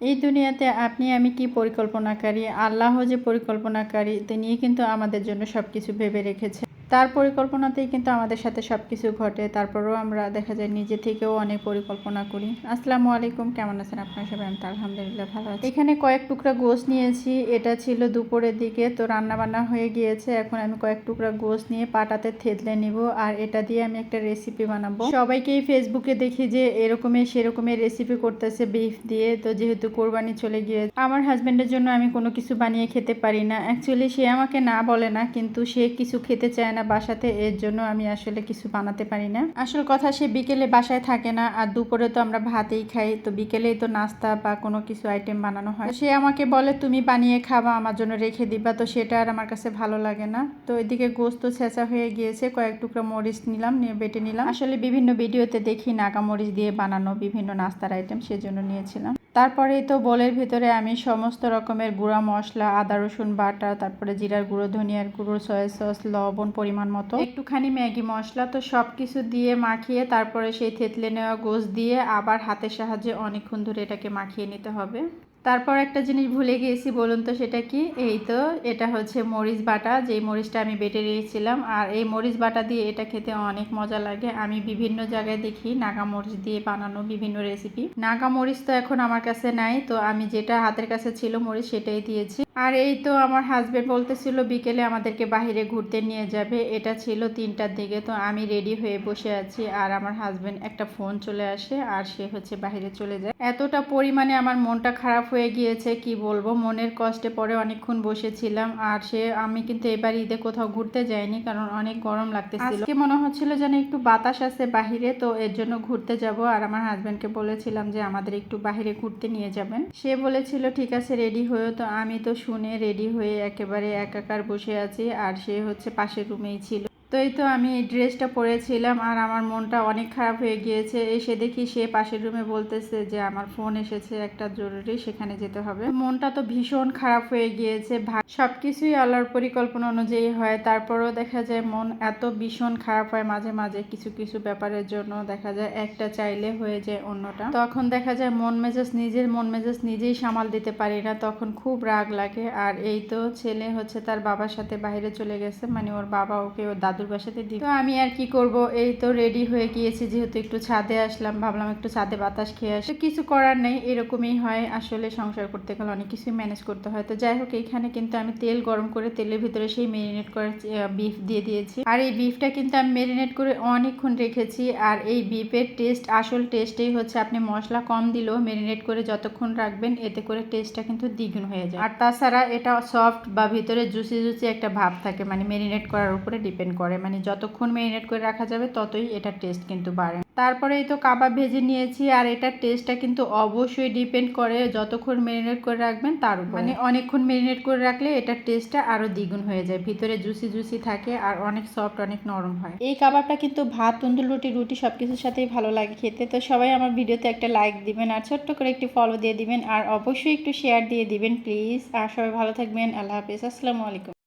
এই দুনিয়াতে আপনি, আমি কি পরিকল্পনাকারী? আল্লাহ যে পরিকল্পনাকারী তিনি কিন্তু আমাদের জন্য সব কিছু ভেবে রেখেছে। তার পরিকল্পনাতেই কিন্তু আমাদের সাথে সব কিছু ঘটে। তারপরেও আমরা দেখা যায় নিজে থেকেও অনেক পরিকল্পনা করি। আসসালামু আলাইকুম, কেমন আছেন আপনার সবাই? আমি আলহামদুলিল্লাহ ভালো আছি। এখানে কয়েক টুকরা গোস নিয়েছি। এটা ছিল দুপুরের দিকে, তো রান্না বান্না হয়ে গিয়েছে। এখন আমি কয়েক টুকরা গোস নিয়ে পাটাতে থেতলে নিব আর এটা দিয়ে আমি একটা রেসিপি বানাবো। সবাইকেই ফেসবুকে দেখি যে এরকমের সেরকমের রেসিপি করতেছে বিফ দিয়ে। তো যেহেতু কোরবানি চলে গিয়ে আমার হাজবেন্ডের জন্য আমি কোনো কিছু বানিয়ে খেতে পারি না। অ্যাকচুয়ালি সে আমাকে না বলে না, কিন্তু সে কিছু খেতে চায় না বাসাতে, এর জন্য আমি আসলে কিছু বানাতে পারি না। আসল কথা, সে বিকেলে বাসায় থাকে না, আর দুপুরে তো আমরা ভাতেই খাই, তো বিকেলেই তো নাস্তা বা কোনো কিছু আইটেম বানানো হয়। সে আমাকে বলে, তুমি বানিয়ে খাবা, আমার জন্য রেখে দিবা। তো সেটা আর আমার কাছে ভালো লাগে না। তো এদিকে গোস্ত ছেঁচা হয়ে গিয়েছে, কয়েক টুকরা মরিচ নিলাম, নিয়ে বেটে নিলাম। আসলে বিভিন্ন ভিডিওতে দেখি নাগা মরিচ দিয়ে বানানো বিভিন্ন নাস্তার আইটেম সেজন্য নিয়েছিলাম। তারপরেই তো বোলের ভিতরে আমি সমস্ত রকমের গুঁড়া মশলা, আদা, রসুন বাটা তারপরে জিরার গুঁড়ো, ধনিয়ার গুঁড়ো, সয়া সস, লবণ পরিমাণ মতো। একটুখানি ম্যাগি মশলা তো সব কিছু দিয়ে মাখিয়ে তারপরে সেই থেতলে নেওয়া গোস দিয়ে আবার হাতের সাহায্যে অনেকক্ষণ ধরে এটাকে মাখিয়ে নিতে হবে। তারপর একটা জিনিস ভুলে গিয়েছি, বলুন তো সেটা কি? এই তো, এটা হচ্ছে মরিচ বাটা, যেই মরিচটা আমি বেটে রেখেছিলাম। আর এই মরিচ বাটা দিয়ে এটা খেতে অনেক মজা লাগে। আমি বিভিন্ন জায়গায় দেখি নাগা মরিচ দিয়ে বানানো বিভিন্ন রেসিপি নাগা মরিচ তো এখন আমার কাছে নাই, তো আমি যেটা হাতের কাছে ছিল মরিচ সেটাই দিয়েছি। আর এই তো আমার হাজবেন্ড বলতেছিল বিকেলে আমাদেরকে বাহিরে ঘুরতে নিয়ে যাবে। এটা ছিল তিনটার দিকে। তো আমি রেডি হয়ে বসে আছি আর আমার হাজব্যান্ড একটা ফোন চলে আসে আর সে হচ্ছে বাহিরে চলে যায়। এতটা পরিমাণে আমার মনটা খারাপ হয়ে গিয়েছে, কি বলব? মনের কষ্টে পরে অনেকক্ষণ বসেছিলাম আর সে, আমি কিন্তু এবার ঈদে কোথাও ঘুরতে যাইনি কারণ অনেক গরম লাগতেছিল। আজকে মনে হচ্ছিল যেন একটু বাতাস আছে বাহিরে, তো এর জন্য ঘুরতে যাব আর আমার হাজবেন্ডকে বলেছিলাম যে আমাদের একটু বাহিরে ঘুরতে নিয়ে যাবেন। সে বলেছিল, ঠিক আছে রেডি হয়েও তো আমি তো শুনে রেডি হয়ে একেবারে একাকার বসে আছে আর সে হচ্ছে পাশের রুমেই ছিল। তো এই তো আমি এই ড্রেসটা পরেছিলাম আর আমার মনটা অনেক খারাপ হয়ে গিয়েছে। এসে দেখি সে পাশের রুমে বলতেছে যে, আমার ফোন এসেছে, একটা জরুরি, সেখানে যেতে হবে। মনটা তো ভীষণ খারাপ হয়ে গিয়েছে। সব কিছুই আল্লাহর পরিকল্পনা অনুযায়ী হয়। তারপরেও দেখা যায় মন এত ভীষণ খারাপ হয় মাঝে মাঝে, কিছু কিছু ব্যাপারের জন্য দেখা যায় একটা চাইলে হয়ে যায় অন্যটা। তখন দেখা যায় মন মেজাজ নিজের, মন মেজাজ নিজেই সামাল দিতে পারি না। তখন খুব রাগ লাগে। আর এই তো ছেলে হচ্ছে তার বাবার সাথে বাইরে চলে গেছে। মানে ওর বাবা ওকে ওর দাদুর বাসাতে দিই তো আমি আর কি করব? এই তো রেডি হয়ে গিয়েছি, যেহেতু একটু ছাদে আসলাম, ভাবলাম একটু ছাদে বাতাস খেয়ে আসি। কিছু করার নেই, এরকমই হয়। আসলে সংসার করতে গেলে অনেক কিছুই ম্যানেজ করতে হয়। তো যাই হোক এখানে কিন্তু আমি তেল গরম করে তেলের ভিতরে সেই মেরিনেট করা বিফ দিয়ে দিয়েছি। আর এই বিফটা কিন্তু আমি মেরিনেট করে অনেকক্ষণ রেখেছি। আর এই বিফের টেস্ট আসল টেস্টেই হচ্ছে আপনি মশলা কম দিলেও মেরিনেট করে যতক্ষণ রাখবেন, এতে করে টেস্টটা কিন্তু দ্বিগুণ হয়ে যায়। আর তাছাড়া এটা সফট বা ভিতরে জুসি জুসি একটা ভাব থাকে। মানে মেরিনেট করার উপরে ডিপেন্ড করে। মানে যতক্ষণ মেরিনেট করে রাখা যাবে ততই এটার টেস্ট কিন্তু বাড়ে। তারপরে এই তো কাবাব ভেজে নিয়েছি আর এটার টেস্টটা কিন্তু অবশ্যই ডিপেন্ড করে যতক্ষণ মেরিনেট করে রাখবেন তার উপর। মানে অনেকক্ষণ মেরিনেট করে রাখলে এটার টেস্টটা আরও দ্বিগুণ হয়ে যায়। ভিতরে জুসি জুসি থাকে আর অনেক সফট অনেক নরম হয়। এই কাবাবটা কিন্তু ভাত, তন্দুর রুটি রুটি সব কিছুর সাথেই ভালো লাগে খেতে। তো সবাই আমার ভিডিওতে একটা লাইক দিবেন আর ছোট্ট করে একটি ফলো দিয়ে দিবেন। আর অবশ্যই একটু শেয়ার দিয়ে দিবেন প্লিজ আর সবাই ভালো থাকবেন। আল্লাহ হাফিজ। আসসালামু আলাইকুম।